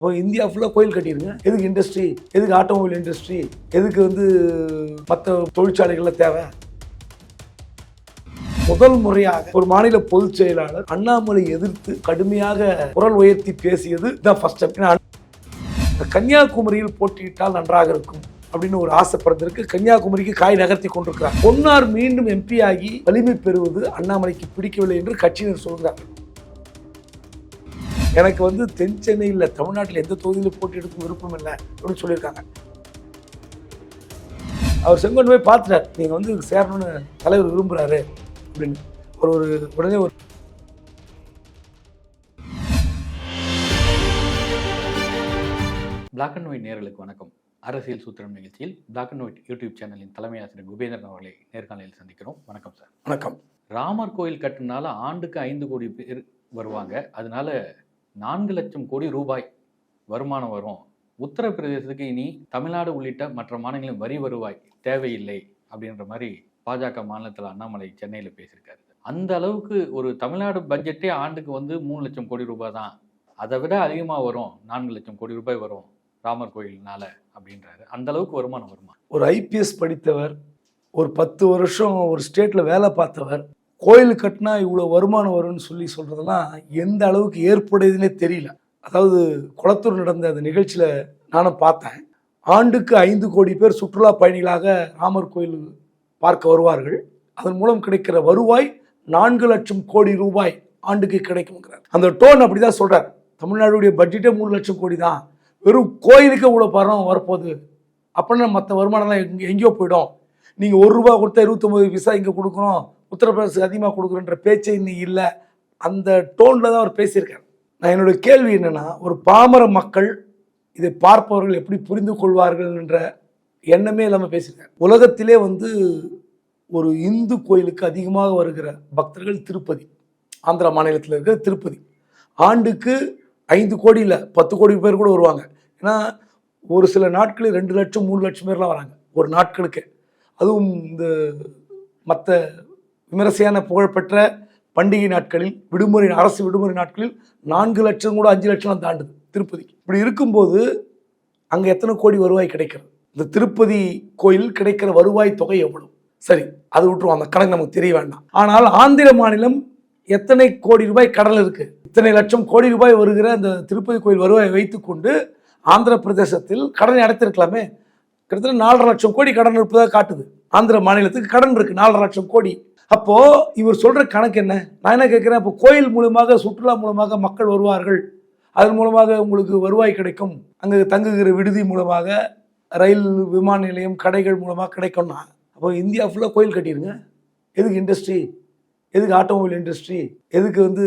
இப்போ இந்தியா ஃபுல்லாக கோயில் கட்டிடுங்க. எதுக்கு இண்டஸ்ட்ரி எதுக்கு ஆட்டோமொபைல் இண்டஸ்ட்ரி எதுக்கு வந்து மற்ற தொழிற்சாலைகள்லாம் தேவை? முதல் முறையாக ஒரு மாநில பொதுச் செயலாளர் அண்ணாமலை எதிர்த்து கடுமையாக குரல் உயர்த்தி பேசியது தான் ஃபர்ஸ்ட் ஸ்டெப் கன்னியாகுமரியில் போட்டியிட்டால் நன்றாக இருக்கும் அப்படின்னு ஒரு ஆசை பிறந்திருக்கு. கன்னியாகுமரிக்கு காய் நகர்த்தி கொண்டிருக்கிறார். பொன்னார் மீண்டும் எம்பி ஆகி வலிமை பெறுவது அண்ணாமலைக்கு பிடிக்கவில்லை என்று கட்சியினர் சொல்கிறார்கள். எனக்கு வந்து தென் சென்னையில் தமிழ்நாட்டில் எந்த தொகுதியில் போட்டியிடக்கும் விருப்பம் இல்லை அப்படின்னு சொல்லியிருக்காங்க. அவர் செங்கோண்டு போய் பார்த்துட்டார். நீங்கள் வந்து சேரணும்னு தலைவர் விரும்புகிறாரு அப்படின்னு. ஒரு ஒரு உடனே ஒரு பிளாக் அண்ட் ஒயிட் நேர்களுக்கு வணக்கம். அரசியல் சூத்திரம் நிகழ்ச்சியில் பிளாக் அண்ட் ஒயிட் யூடியூப் சேனலின் தலைமை ஆசிரியர் குபேந்திரன் அவர்களை நேர்காணலில் சந்திக்கிறோம். வணக்கம் சார். வணக்கம். ராமர் கோயில் கட்டுனால ஆண்டுக்கு ஐந்து கோடி பேர் வருவாங்க. அதனால நான்கு லட்சம் கோடி ரூபாய் வருமானம் வரும். உத்தரப்பிரதேசத்துக்கு இனி தமிழ்நாடு உள்ளிட்ட மற்ற மாநிலங்களின் வரி வருவாய் தேவையில்லை அப்படின்ற மாதிரி பாஜக மாநிலத்தில் அண்ணாமலை சென்னையில் பேசியிருக்காரு. அந்த அளவுக்கு ஒரு தமிழ்நாடு பட்ஜெட்டே ஆண்டுக்கு வந்து மூணு லட்சம் கோடி ரூபாய் தான். அதை விட அதிகமாக வரும். நான்கு லட்சம் கோடி ரூபாய் வரும் ராமர் கோயில்னால அப்படின்றாரு. அந்த அளவுக்கு வருமானம் வருமா? ஒரு ஐபிஎஸ் படித்தவர் ஒரு பத்து வருஷம் ஒரு ஸ்டேட்டில் வேலை பார்த்தவர் கோயில் கட்டினா இவ்வளோ வருமானம் வரும்னு சொல்லி சொல்கிறதெல்லாம் எந்த அளவுக்கு ஏற்புடையதுன்னே தெரியல. அதாவது குளத்தூர் நடந்த அந்த நிகழ்ச்சியில் நானும் பார்த்தேன். ஆண்டுக்கு ஐந்து கோடி பேர் சுற்றுலா பயணிகளாக ராமர் கோயில் பார்க்க வருவார்கள். அதன் மூலம் கிடைக்கிற வருவாய் நான்கு லட்சம் கோடி ரூபாய் ஆண்டுக்கு கிடைக்கும்ங்கிறார். அந்த டோன் அப்படி தான் சொல்கிறார் தமிழ்நாடுடைய பட்ஜெட்டே மூணு லட்சம் கோடி தான். வெறும் கோயிலுக்கு இவ்வளோ பணம் வரப்போகுது. அப்படின்னா மற்ற வருமானம்லாம் எங்கே எங்கேயோ போயிடும். நீங்கள் ஒரு ரூபா கொடுத்தா இருபத்தொம்பது பைசா இங்கே கொடுக்கணும். உத்தரப்பிரதேசத்துக்கு அதிகமாக கொடுக்குறன்ற பேச்சே இன்னும் இல்லை. அந்த டோனில் தான் அவர் பேசியிருக்கேன் நான் என்னோட கேள்வி என்னென்னா ஒரு பாமர மக்கள் இதை பார்ப்பவர்கள் எப்படி புரிந்து கொள்வார்கள் என்ற எண்ணமே இல்லாமல் பேசியிருக்கேன் உலகத்திலே வந்து ஒரு இந்து கோயிலுக்கு அதிகமாக வருகிற பக்தர்கள் திருப்பதி. ஆந்திரா மாநிலத்தில் இருக்கிற திருப்பதி. ஆண்டுக்கு ஐந்து கோடி இல்லை பத்து கோடி பேர் கூட வருவாங்க. ஏன்னா ஒரு சில நாட்களில் ரெண்டு லட்சம் மூணு லட்சம் பேர்லாம் வராங்க ஒரு நாட்களுக்கு. அதுவும் இந்த மற்ற விமரிசையான புகழ்பெற்ற பண்டிகை நாட்களில் விடுமுறை அரசு விடுமுறை நாட்களில் நான்கு லட்சம் கூட அஞ்சு லட்சம் தாண்டுது திருப்பதிக்கு. இப்படி இருக்கும்போது அங்கே எத்தனை கோடி வருவாய் கிடைக்கிறது? இந்த திருப்பதி கோயில் கிடைக்கிற வருவாய் தொகை எவ்வளவு? சரி அது விட்டுருவோம். அந்த கணக்கு நமக்கு தெரிய வேண்டாம். ஆனால் ஆந்திர மாநிலம் எத்தனை கோடி ரூபாய் கடல் இருக்கு? இத்தனை லட்சம் கோடி ரூபாய் வருகிற அந்த திருப்பதி கோயில் வருவாயை வைத்துக்கொண்டு ஆந்திர பிரதேசத்தில் கடனை அடைத்திருக்கலாமே. கிட்டத்தட்ட நாலரை லட்சம் கோடி கடன் இருப்பதாக காட்டுது. ஆந்திர மாநிலத்துக்கு கடன் இருக்கு. நாலரை லட்சம் கோடி. அப்போ இவர் சொல்ற கணக்கு என்ன? நான் என்ன கேட்குறேன்? அப்போ கோயில் மூலமாக சுற்றுலா மூலமாக மக்கள் வருவார்கள். அதன் மூலமாக உங்களுக்கு வருவாய் கிடைக்கும். அங்கே தங்குகிற விடுதி மூலமாக ரயில் விமான நிலையம் கடைகள் மூலமாக கிடைக்கும்னா அப்போ இந்தியா ஃபுல்லாக கோயில் கட்டிடுங்க. எதுக்கு இண்டஸ்ட்ரி எதுக்கு ஆட்டோமொபைல் இண்டஸ்ட்ரி எதுக்கு வந்து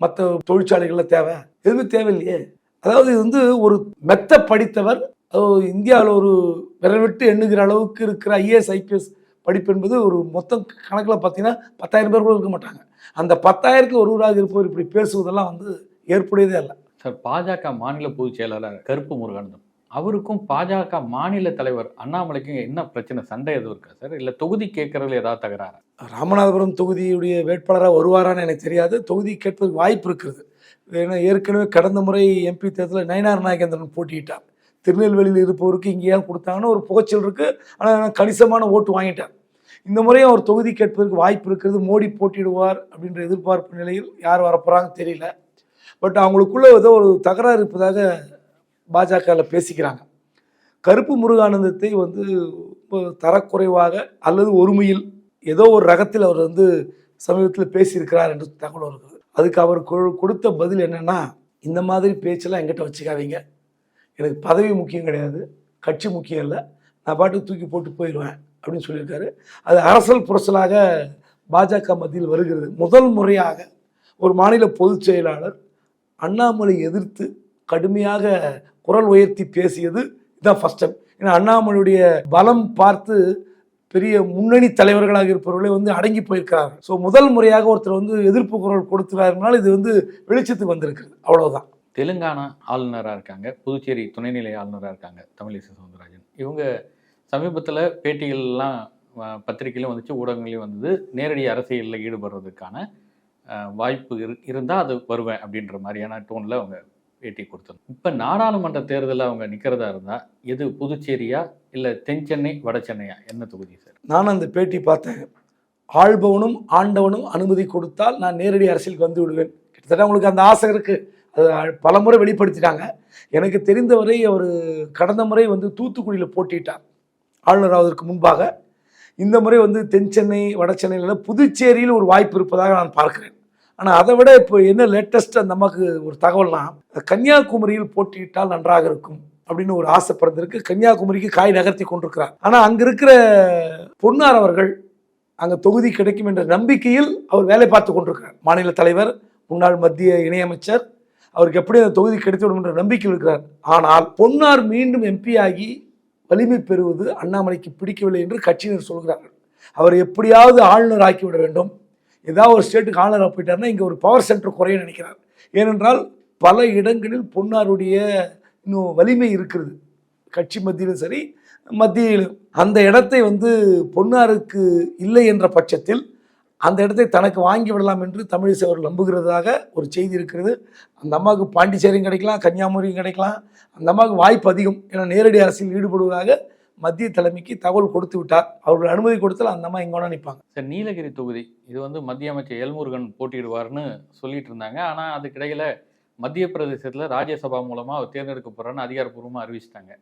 மற்ற தொழிற்சாலைகளில் தேவை? எதுவுமே தேவையில்லையே. அதாவது இது வந்து ஒரு மெத்த படித்தவர் இந்தியாவில் ஒரு விரல் விட்டு எண்ணுகிற அளவுக்கு இருக்கிற ஐஏஎஸ் ஐபிஎஸ் படிப்பு என்பது ஒரு மொத்தம் கணக்கில் பார்த்தீங்கன்னா பத்தாயிரம் பேர் கூட இருக்க மாட்டாங்க. அந்த பத்தாயிரத்தில் ஒருவராக இருப்பவர் இப்படி பேசுவதெல்லாம் வந்து ஏற்புடையதே அல்ல. சார் பாஜக மாநில பொதுச் செயலாளர் கருப்பு முருகானந்தம். அவருக்கும் பாஜக மாநில தலைவர் அண்ணாமலைக்கும் என்ன பிரச்சனை? சண்டை எதுவும் இருக்கா சார்? இல்லை தொகுதி கேட்கறதுல ஏதாவது தகராறா? ராமநாதபுரம் தொகுதியுடைய வேட்பாளராக வருவாரான்னு எனக்கு தெரியாது. தொகுதி கேட்பதற்கு வாய்ப்பு இருக்கிறது. ஏன்னா ஏற்கனவே கடந்த முறை எம்பி தேர்தலில் நயனார் நாகேந்திரன் போட்டியிட்டார். திருநெல்வேலியில் இருப்பவருக்கு இங்கே ஏன் கொடுத்தாங்கன்னு ஒரு புகைச்சல் இருக்குது ஆனால் கணிசமான ஓட்டு வாங்கிட்டார் இந்த முறையும் அவர் தொகுதி கேட்பதற்கு வாய்ப்பு இருக்கிறது. மோடி போட்டிடுவார் அப்படின்ற எதிர்பார்ப்பு நிலையில் யார் வரப்போகிறாங்க தெரியல. பட் அவங்களுக்குள்ள ஏதோ ஒரு தகராறு இருப்பதாக பாஜகவில் பேசிக்கிறாங்க. கருப்பு முருகானந்தத்தை வந்து தரக்குறைவாக அல்லது ஒருமையில் ஏதோ ஒரு ரகத்தில் அவர் வந்து சமீபத்தில் பேசியிருக்கிறார் என்று தகவல் இருக்குது அதுக்கு அவர் கொ- கொடுத்த பதில் என்னென்னா இந்த மாதிரி பேச்செல்லாம் எங்கிட்ட வச்சுக்காதீங்க. எனக்கு பதவி முக்கியம் கிடையாது கட்சி முக்கியம் இல்லை நான் பாட்டுக்கு தூக்கி போட்டு போயிடுவேன் அப்படின்னு சொல்லியிருக்காரு. அது அரசல் புரசலாக பாஜக மத்தியில் வருகிறது. முதல் முறையாக ஒரு மாநில பொதுச் செயலாளர் அண்ணாமலை எதிர்த்து கடுமையாக குரல் உயர்த்தி பேசியது இதுதான் ஃபர்ஸ்ட் டைம் ஏன்னா அண்ணாமலையுடைய பலம் பார்த்து பெரிய முன்னணி தலைவர்களாக இருப்பவர்களே வந்து அடங்கி போயிருக்கிறார்கள். ஸோ முதல் முறையாக ஒருத்தர் வந்து எதிர்ப்பு குரல் கொடுத்துறாருனால இது வந்து வெளிச்சத்துக்கு வந்திருக்குது அவ்வளோதான் தெலுங்கானா ஆளுநராக இருக்காங்க. புதுச்சேரி துணைநிலை ஆளுநராக இருக்காங்க தமிழிசை சவுந்தரராஜன். இவங்க சமீபத்தில் பேட்டிகள்லாம் பத்திரிகையிலும் வந்துச்சு ஊடகங்களையும் வந்தது. நேரடி அரசியலில் ஈடுபடுறதுக்கான வாய்ப்பு இரு இருந்தால் அது வருவேன் அப்படின்ற மாதிரியான டோனில் அவங்க பேட்டி கொடுத்தோம் இப்போ நாடாளுமன்ற தேர்தலில் அவங்க நிற்கிறதா இருந்தால் எது புதுச்சேரியா இல்லை தென் சென்னை வட சென்னையா? என்ன தொகுதி சார்? நானும் அந்த பேட்டி பார்த்தேன். ஆள்பவனும் ஆண்டவனும் அனுமதி கொடுத்தால் நான் நேரடி அரசியலுக்கு வந்து விடுவேன். கிட்டத்தட்ட உங்களுக்கு அந்த ஆசை இருக்குது பல பலமுறை வெளிப்படுத்திட்டாங்க. எனக்கு தெரிந்தவரை அவர் கடந்த முறை வந்து தூத்துக்குடியில் போட்டிட்டார். ஆளுநர் ஆவதற்கு முன்பாக. இந்த முறை வந்து தென் சென்னை வட சென்னையில் புதுச்சேரியில் ஒரு வாய்ப்பு இருப்பதாக நான் பார்க்கிறேன். ஆனால் அதை விட இப்போ என்ன லேட்டஸ்ட் அந்த அம்மாவுக்கு ஒரு தகவல்னா கன்னியாகுமரியில் போட்டியிட்டால் நன்றாக இருக்கும் அப்படின்னு ஒரு ஆசை பிறந்திருக்கு. கன்னியாகுமரிக்கு காய் நகர்த்தி கொண்டிருக்கிறார். ஆனால் அங்கே இருக்கிற பொன்னார் அவர்கள் அங்கே தொகுதி கிடைக்கும் என்ற நம்பிக்கையில் அவர் வேலை பார்த்து கொண்டிருக்கிறார். மாநில தலைவர் முன்னாள் மத்திய இணையமைச்சர் அவருக்கு எப்படி அந்த தொகுதி கிடைத்துவிடும் என்ற நம்பிக்கை இருக்கிறார். ஆனால் பொன்னார் மீண்டும் எம்பி ஆகி வலிமை பெறுவது அண்ணாமலைக்கு பிடிக்கவில்லை என்று கட்சியினர் சொல்கிறார்கள். அவர் எப்படியாவது ஆளுநர் ஆக்கிவிட வேண்டும். ஏதாவது ஒரு ஸ்டேட்டுக்கு ஆளுநராக போயிட்டாருன்னா இங்கே ஒரு பவர் சென்டர் குறைய நினைக்கிறார். ஏனென்றால் பல இடங்களில் பொன்னாருடைய இன்னும் வலிமை இருக்கிறது. கட்சி மத்தியிலும் சரி மத்தியிலும். அந்த இடத்தை வந்து பொன்னாருக்கு இல்லை என்ற பட்சத்தில் அந்த இடத்தை தனக்கு வாங்கி விடலாம் என்று தமிழிசை அவர்கள் நம்புகிறதாக ஒரு செய்தி இருக்கிறது. அந்த அம்மாவுக்கு பாண்டிச்சேரியும் கிடைக்கலாம் கன்னியாகுமரியும் கிடைக்கலாம். அந்த அம்மாவுக்கு வாய்ப்பு அதிகம் ஏன்னா நேரடி அரசியல் ஈடுபடுவதாக மத்திய தலைமைக்கு தகவல் கொடுத்து விட்டார். அவர்கள் அனுமதி கொடுத்தால் அந்த அம்மா இங்கே நிற்பாங்க. சார் நீலகிரி தொகுதி இது வந்து மத்திய அமைச்சர் எல்முருகன் போட்டியிடுவார்னு சொல்லிட்டு இருந்தாங்க. ஆனால் அதுக்கிடையில் மத்திய பிரதேசத்தில் ராஜ்யசபா மூலமாக அவர் தேர்ந்தெடுக்க போகிறான்னு அதிகாரப்பூர்வமாக அறிவிச்சிட்டாங்க.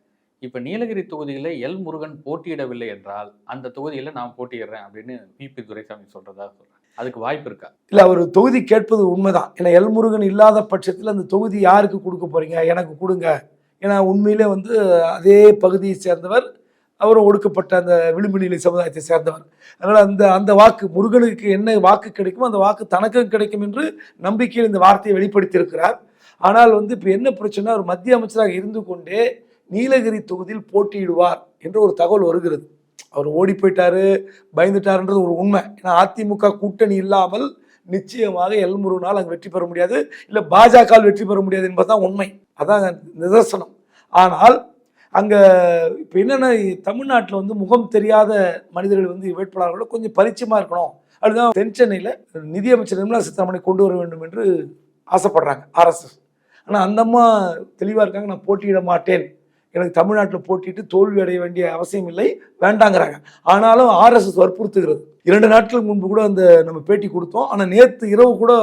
இப்போ நீலகிரி தொகுதியில் எல் முருகன் போட்டியிடவில்லை என்றால் அந்த தொகுதியில் நான் போட்டியிடுறேன் அப்படின்னு பிபி துரைசாமி சொல்றதா சொல்றேன் அதுக்கு வாய்ப்பு இருக்கா? இல்லை அவர் தொகுதி கேட்பது உண்மைதான். ஏன்னா எல்முருகன் இல்லாத பட்சத்தில் அந்த தொகுதி யாருக்கு கொடுக்க போறீங்க? எனக்கு கொடுங்க. ஏன்னா உண்மையிலே வந்து அதே பகுதியை சேர்ந்தவர் அவரும் ஒடுக்கப்பட்ட அந்த விளிம்பு நிலை சமுதாயத்தை சேர்ந்தவர். அதனால் அந்த அந்த வாக்கு முருகனுக்கு என்ன வாக்கு கிடைக்குமோ அந்த வாக்கு தனக்கும் கிடைக்கும் என்று நம்பிக்கையில் இந்த வார்த்தையை வெளிப்படுத்தியிருக்கிறார். ஆனால் வந்து இப்போ என்ன பிரச்சனை அவர் மத்திய அமைச்சராக இருந்து கொண்டே நீலகிரி தொகுதியில் போட்டியிடுவார் என்ற ஒரு தகவல் வருகிறது. அவர் ஓடி போயிட்டாரு பயந்துட்டாருன்றது ஒரு உண்மை. ஏன்னா அதிமுக கூட்டணி இல்லாமல் நிச்சயமாக எல்முருனால் அங்கே வெற்றி பெற முடியாது. இல்லை பாஜகவால் வெற்றி பெற முடியாது என்பது தான் உண்மை. அதான் நிதர்சனம். ஆனால் அங்கே இப்போ என்னென்னா தமிழ்நாட்டில் வந்து முகம் தெரியாத மனிதர்கள் வந்து வேட்பாளர்களோட கொஞ்சம் பரிச்சயமாக இருக்கணும். அதுதான் தென் சென்னையில் நிதியமைச்சர் நிர்மலா சீதாராமனை கொண்டு வர வேண்டும் என்று ஆசைப்படுறாங்க ஆர்எஸ்எஸ் ஆனால் அந்த அம்மா தெளிவாக இருக்காங்க நான் போட்டியிட மாட்டேன். எனக்கு தமிழ்நாட்டில் போட்டிட்டு தோல்வி அடைய வேண்டிய அவசியம் இல்லை வேண்டாங்கிறாங்க. ஆனாலும் ஆர்எஸ்எஸ் வற்புறுத்துகிறது. இரண்டு நாட்களுக்கு முன்பு கூட அந்த நம்ம பேட்டி கொடுத்தோம். ஆனால் நேற்று இரவு கூட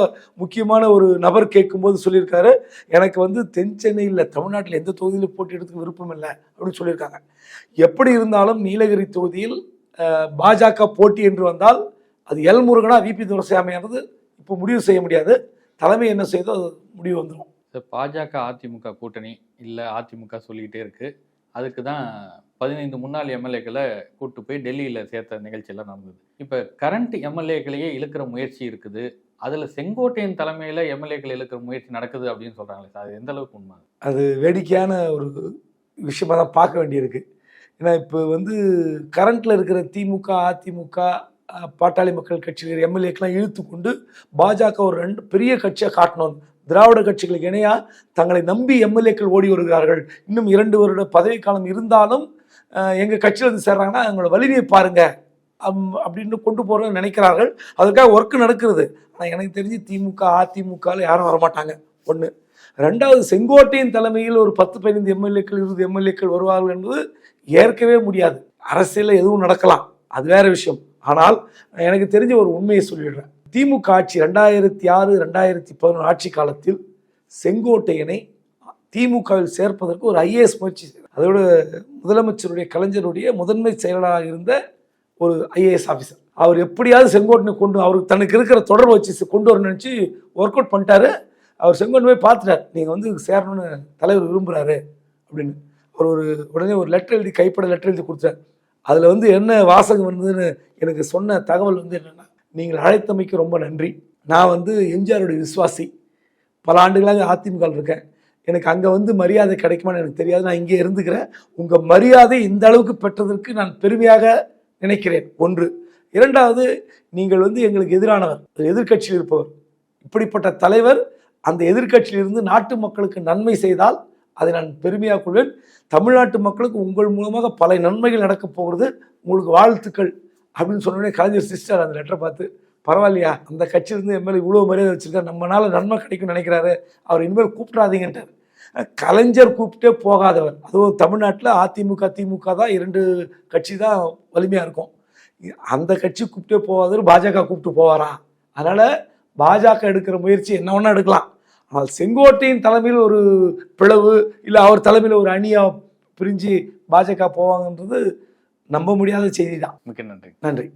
முக்கியமான ஒரு நபர் கேட்கும்போது சொல்லியிருக்காரு எனக்கு வந்து தென் சென்னையில் தமிழ்நாட்டில் எந்த தொகுதியில் போட்டியிடறதுக்கு விருப்பம் இல்லை அப்படின்னு சொல்லியிருக்காங்க. எப்படி இருந்தாலும் நீலகிரி தொகுதியில் பாஜக போட்டி என்று வந்தால் அது எல் முருகனா விபி துரசாமியானது இப்போ முடிவு செய்ய முடியாது. தலைமை என்ன செய்தோ அது முடிவு வந்துடும் பாஜக அதிமுக கூட்டணி இல்லை அதிமுக சொல்லிக்கிட்டே இருக்குது அதுக்கு தான் பதினைந்து முன்னாள் எம்எல்ஏக்களை கூட்டு போய் டெல்லியில் சேர்த்த நிகழ்ச்சியெல்லாம் நடந்தது. இப்போ கரண்ட் எம்எல்ஏக்களையே இழுக்கிற முயற்சி இருக்குது. அதில் செங்கோட்டையின் தலைமையில் எம்எல்ஏக்கள் இழுக்கிற முயற்சி நடக்குது அப்படின்னு சொல்கிறாங்களே சார். அது எந்த அளவுக்கு உண்மை? அது வேடிக்கையான ஒரு விஷயமாக தான் பார்க்க வேண்டியிருக்கு. ஏன்னா இப்போ வந்து கரண்ட்டில் இருக்கிற திமுக அதிமுக பாட்டாளி மக்கள் கட்சியில் எம்எல்ஏக்கெல்லாம் இழுத்து கொண்டு பாஜக ஒரு ரெண்டு பெரிய கட்சியாக காட்டணும் திராவிட கட்சிகளுக்கு இணையாக தங்களை நம்பி எம்எல்ஏக்கள் ஓடி வருகிறார்கள். இன்னும் இரண்டு வருட பதவிக்காலம் இருந்தாலும் எங்கள் கட்சியில் வந்து சேர்றாங்கன்னா அவங்களோட வலிமையை பாருங்கள் அம்- அப்படின்னு கொண்டு போகிறோம்னு நினைக்கிறார்கள். அதுக்காக ஒர்க்கு நடக்கிறது. ஆனால் எனக்கு தெரிஞ்சு திமுக அதிமுகவில் யாரும் வரமாட்டாங்க. ஒன்று ரெண்டாவது செங்கோட்டையின் தலைமையில் ஒரு பத்து பதினைந்து எம்எல்ஏக்கள் இருபது எம்எல்ஏக்கள் வருவார்கள் என்பது ஏற்கவே முடியாது. அரசியலில் எதுவும் நடக்கலாம். அது வேற விஷயம். ஆனால் எனக்கு தெரிஞ்ச ஒரு உண்மையை சொல்லிடுறேன். திமுக ஆட்சி ரெண்டாயிரத்தி ஆறு ரெண்டாயிரத்தி பதினொன்று ஆட்சி காலத்தில் செங்கோட்டையனை திமுகவில் சேர்ப்பதற்கு ஒரு ஐஏஎஸ் முயற்சி அதோட முதலமைச்சருடைய கலைஞருடைய முதன்மை செயலாளராக இருந்த ஒரு ஐஏஎஸ் ஆஃபீஸர் அவர் எப்படியாவது செங்கோட்டனை கொண்டு அவருக்கு தனக்கு இருக்கிற தொடர்பு வச்சு கொண்டு வரணும்னு நினச்சி ஒர்க் அவுட் பண்ணிட்டாரு. அவர் செங்கோட்டை போய் பார்த்துட்டார். நீங்கள் வந்து சேரணும்னு தலைவர் விரும்புகிறாரு அப்படின்னு. அவர் ஒரு உடனே ஒரு லெட்டர் எழுதி கைப்பட லெட்டர் எழுதி கொடுத்தார் அதில் வந்து என்ன வாசகம் வந்ததுன்னு எனக்கு சொன்ன தகவல் வந்து என்னென்னா நீங்கள் அழைத்தமைக்கு ரொம்ப நன்றி. நான் வந்து எம்ஜிஆருடைய விசுவாசி. பல ஆண்டுகளாக அதிமுகவில் இருக்கேன். எனக்கு அங்கே வந்து மரியாதை கிடைக்குமான்னு எனக்கு தெரியாது. நான் இங்கே இருந்துக்கிறேன். உங்கள் மரியாதை இந்த அளவுக்கு பெற்றதற்கு நான் பெருமையாக நினைக்கிறேன். ஒன்று. இரண்டாவது நீங்கள் வந்து எங்களுக்கு எதிரானவர் ஒரு எதிர்க்கட்சியில் இருப்பவர். இப்படிப்பட்ட தலைவர் அந்த எதிர்க்கட்சியிலிருந்து நாட்டு மக்களுக்கு நன்மை செய்தால் அதை நான் பெருமையாக கொள்வேன். தமிழ்நாட்டு மக்களுக்கு உங்கள் மூலமாக பல நன்மைகள் நடக்கப் போகிறது. உங்களுக்கு வாழ்த்துக்கள். அப்படின்னு சொன்னோடனே கலைஞர் சிஸ்டர் அந்த லெட்டரை பார்த்து பரவாயில்லையா அந்த கட்சியிலேருந்து எம்எல்ஏ இவ்வளோ மரியாதை வச்சிருக்காரு நம்மளால் நன்மை கிடைக்கும்னு நினைக்கிறாரு அவர் இனிமேல் கூப்பிடாதீங்கன்ட்டார் கலைஞர் கூப்பிட்டே போகாதவர். அதுவும் தமிழ்நாட்டில் அதிமுக திமுக தான் இரண்டு கட்சி தான் வலிமையாக இருக்கும். அந்த கட்சி கூப்பிட்டே போகாதவர் பாஜக கூப்பிட்டு போவாரா? அதனால் பாஜக எடுக்கிற முயற்சி என்ன வேணா எடுக்கலாம். ஆனால் செங்கோட்டையின் தலைமையில் ஒரு பிளவு இல்லை அவர் தலைமையில் ஒரு அணியாக பிரிஞ்சு பாஜக போவாங்கன்றது நம்ப முடியாத செய்தி தான். மிக்க நன்றி. நன்றி.